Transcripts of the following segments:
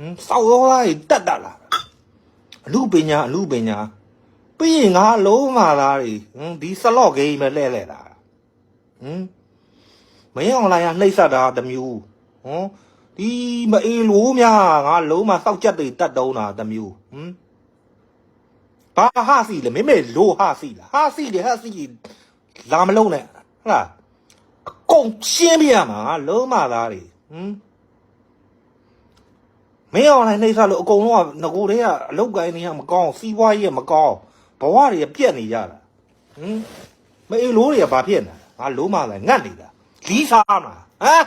ဟမ်စောက်ရောသားကြီးတက်တက်လာအလူပညာအလူပညာပြီးရင်ငါလုံးမာသားတွေဟမ်ဒီစလော့ဂိမ်းပဲလှဲ့လှဲ့လာဟမ်မင်းအွန်လိုင်းကနှိပ်စက်တာတစ်မျိုးဟမ်ဒီမအေးလို့များငါလုံးမစောက်ချက်တွေတက်တုံးတာတစ်မျိုးဟမ်ဘာဟာစီလဲမင်းမေလို့ဟာစီလားဟာစီတယ်ဟာစီလာမလုံးနဲ့ဟလားအကုန်ရှင်းပြရမှာငါလုံးမသားတွေဟမ် မင်းအွန်လိုင်းနှိပ်စက်လို့အကုန်လုံးကငကိုတည်းကအလောက်ကိုင်းနေရမကောင်းစီးပွားရေးကမကောင်းဘဝတွေကပြက်နေကြတာဟင်မအေးလို့တွေကဘာဖြစ်နေတာငါလုံးမလိုက်ငတ်နေတာလီးစားမှာဟမ်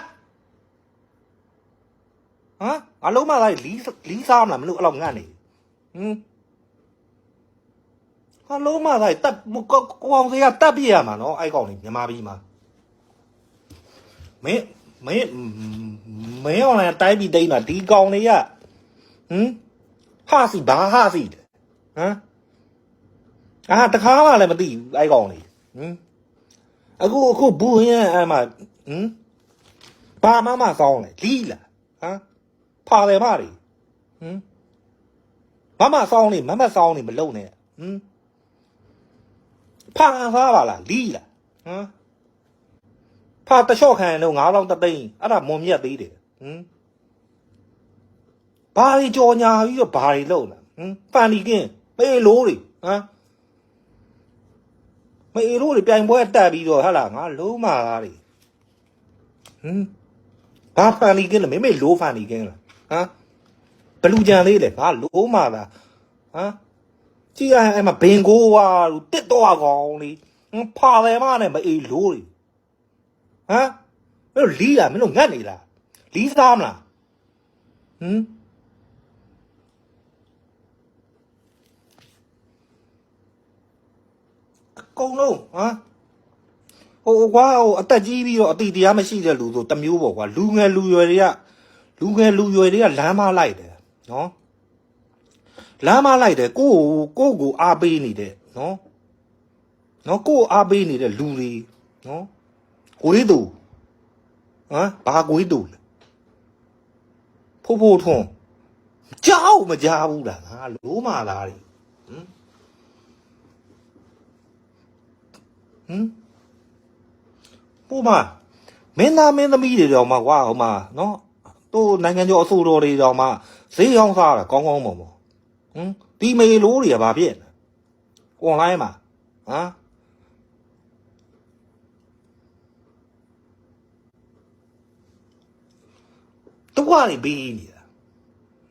ဟမ်ငါလုံးမလိုက်လီးလီးစားမှာမလို့အဲ့လောက်ငတ်နေဟင်ဟာလုံးမလိုက်တက်ကိုအောင်စရာတက်ပြရမှာနော်အဲ့ကောင်နေမြန်မာပြည်မှာမင်းမင်းမင်းအွန်လိုင်းတိုင်းပြည်တိန်းတာဒီကောင်တွေက ဟမ်ဟာစီဘာဟာစီလဲဟမ်အာတခါမှလည်းမသိဘူးအဲ့ကောင်လေးဟမ်အခုအခုဘူးရင်အဲ့မှာဟမ်ဘာမှမဆောင်းလဲလီးလားဟမ်ဖာတယ်မတွေဟမ်ဘာမှဆောင်းနေမမဆောင်းနေမလုံနဲ့ဟမ်ဖာစားပါလားလီးလားဟမ်ဖာတလျှော့ခံရင်တော့9000တသိန်းအဲ့ဒါမွန်မြတ်သေးတယ်ဟမ် ဘာတွေကြော်ညာပြီးတော့ဘာတွေလုပ်လာဟမ်ဖန်ဒီကင်းမေလို့တွေဟမ်မေလို့တွေပြိုင်ပွဲတက်ပြီးတော့ဟာလာငါလုံးမာသားတွေဟမ်ဘာဖန်ဒီကင်းလဲမေမေလို့ဖန်ဒီကင်းလားဟမ်ဘလူကြံလေးလေငါလုံးမာသားဟမ်ကြည့်ရအဲ့မှာဘင်ကိုဝါလို့တစ်တော့ကောင်လေးဟမ်ဖာတယ်မနဲ့မအေးလို့တွေဟမ်မင်းတို့လီးလားမင်းတို့ငတ်နေလားလီးစားမလားဟမ် ကုန်လုံးဟမ်ဟိုကွာဟိုအသက်ကြီးပြီးတော့အတိတရားမရှိတဲ့လူဆိုတစ်မျိုးပေါ့ကွာလူငယ်လူရွယ်တွေကလူငယ်လူရွယ်တွေကလမ်းမလိုက်တယ်နော်လမ်းမလိုက်တယ်ကိုကိုကိုကိုအားပေးနေတယ်နော်နော်ကိုကိုအားပေးနေတဲ့လူတွေနော်ကိုလေးတူဟမ်ဘာကိုလေးတူလဲဖိုးဖိုးထွန်းကြောက်မကြဘူးလားငါလိုးမာလားတွေဟမ် ဟမ်ဟိုမှာမင်းသားမင်းသမီးတွေတော့မှကွာဟိုမှာနော်တို့နိုင်ငံကျော်အစိုးရတွေတော့မှဈေးရောင်းစားတာကောင်းကောင်းမွန်မွန်ဟမ်ဒီမေလိုးတွေကဘာဖြစ်လဲအွန်လိုင်းမှာဟမ်တော့ကနေပြီးနေတာ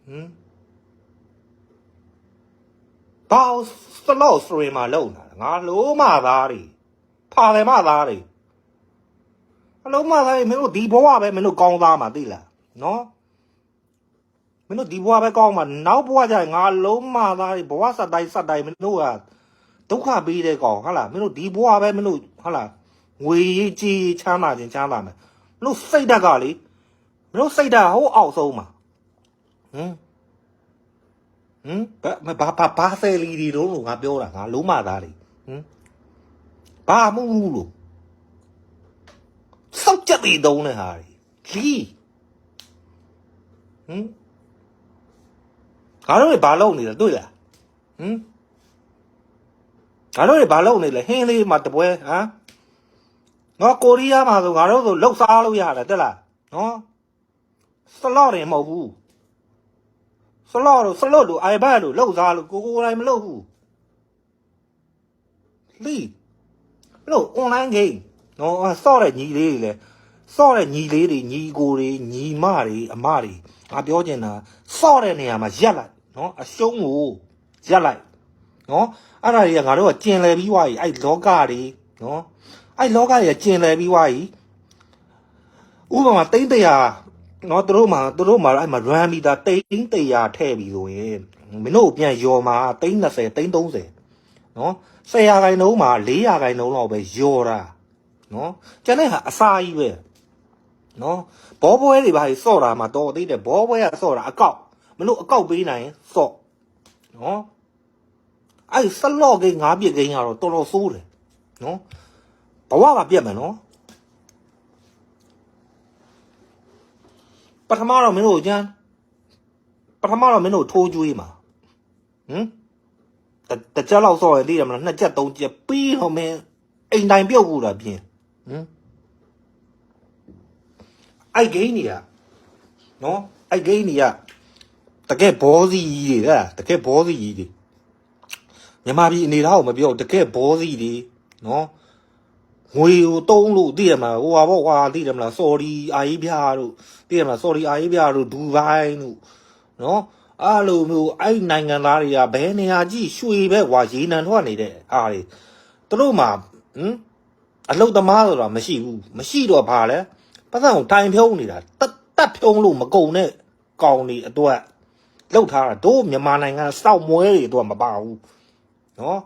ဟမ်ဘာစလော့စရီမှာလုံတာငါလုံးမသားတွေ ဖာတယ်မသားတွေအလုံးမသားတွေမင်းတို့ဒီဘဝပဲမင်းတို့ကောင်းသားမှာသိလားနော်မင်းတို့ဒီဘဝပဲကောင်းမှာနောက်ဘဝကျရင်ငါလုံးမသားတွေဘဝဆက်တိုင်းဆက်တိုင်းမင်းတို့ကဒုက္ခပေးတဲ့ကောင်ဟုတ်လားမင်းတို့ဒီဘဝပဲမင်းတို့ဟုတ်လားငွေရေးကြီးချမ်းသာခြင်းချမ်းသာမယ်မင်းတို့စိတ်ဓာတ်ကလေမင်းတို့စိတ်ဓာတ်ဟိုအောက်ဆုံးမှာဟမ်ဟမ်ဘာဘာဘာဘာဆယ်လီဒီလုံးလို့ငါပြောတာငါလုံးမသားတွေဟမ် ဘာမှမဟုတ်ဘူးလို့စောက်ကြတဲ့တုံးနဲ့ဟာလီဟမ်ငါတို့တွေဘာလုပ်နေလဲတွေ့လားဟမ်ငါတို့တွေဘာလုပ်နေလဲဟင်းလေးမှာတပွဲဟမ်နော်ကိုရီးယားမှာဆိုငါတို့ဆိုလှုပ်စားလို့ရတယ်တက်လားနော်စလော့တယ်မဟုတ်ဘူးစလော့လို့စလော့လို့အိုင်ဘတ်လို့လှုပ်စားလို့ကိုကိုယ်တိုင်မလှုပ်ဘူးလီ ဘလို့ online game နော်ဆော့တဲ့ညီလေးတွေလဲဆော့တဲ့ညီလေးတွေညီကိုတွေညီမတွေအမတွေငါပြောချင်တာဆော့တဲ့နေရာမှာရက်လိုက်နော်အရှုံးကိုရက်လိုက်နော်အဲ့ဒါတွေကငါတို့ကကျင်လည်ပြီးွားကြီးအဲ့လောကတွေနော်အဲ့လောကတွေကကျင်လည်ပြီးွားကြီးဥပမာတိမ့်တရာနော်သူတို့မှာသူတို့မှာအဲ့မှာ run မီတာတိမ့်တရာထည့်ပြီးဆိုရင်မင်းတို့ပြန်ယော်မှာတိမ့်20တိမ့်30 နော်ဆယ်ရာခိုင်နှုန်းမှာ4ရာခိုင်နှုန်းလောက်ပဲယော်တာနော်ကျန်တဲ့ဟာအစာကြီးပဲနော်ဘောပွဲတွေပါကြီးစော့တာမှတော်သေးတယ်ဘောပွဲကစော့တာအကောက်မလို့အကောက်ပေးနိုင်ရင်စော့နော်အဲ့ဆလော့ကိန်းငါးပြစ်ကိန်းကတော့တော်တော်ဆိုးတယ်နော်ဘဝကပြက်မယ်နော်ပထမတော့မင်းတို့ကျန်းပထမတော့မင်းတို့ထိုးကျွေးမှာဟမ် တတစ်ချက်လောက်စော်ရသိတယ်မလားနှစ်ချက်သုံးချက်ပြီးတော့မင်းအိမ်တိုင်းပြုတ်ဘူးလားပြင်းဟမ်အဲ့ဂိမ်းနေရနော်အဲ့ဂိမ်းနေရတကယ်ဘောစီကြီးတွေလားတကယ်ဘောစီကြီးတွေမြန်မာပြည်အနေထားကိုမပြောတကယ်ဘောစီတွေနော်ငွေကိုတုံးလို့သိရမှာဟိုဟာပေါ့ကွာသိတယ်မလားစော်ဒီအာကြီးပြားတို့သိရမလားစော်ဒီအာကြီးပြားတို့ဒူဘိုင်းတို့နော် အဲ့လိုမျိုးအဲ့နိုင်ငံသားတွေကဘယ်နေရာကြည့်ရွှေပဲကွာရေနံထွက်နေတဲ့အားတွေသူတို့မှဟမ်အလုတ်သမားဆိုတာမရှိဘူးမရှိတော့ဘာလဲပတ်စံကိုတိုင်ဖြုံးနေတာတက်တက်ဖြုံးလို့မကုံနဲ့ကောင်းနေအတွက်လောက်ထားတာတို့မြန်မာနိုင်ငံစောက်မွဲတွေတော့မပါဘူးနော်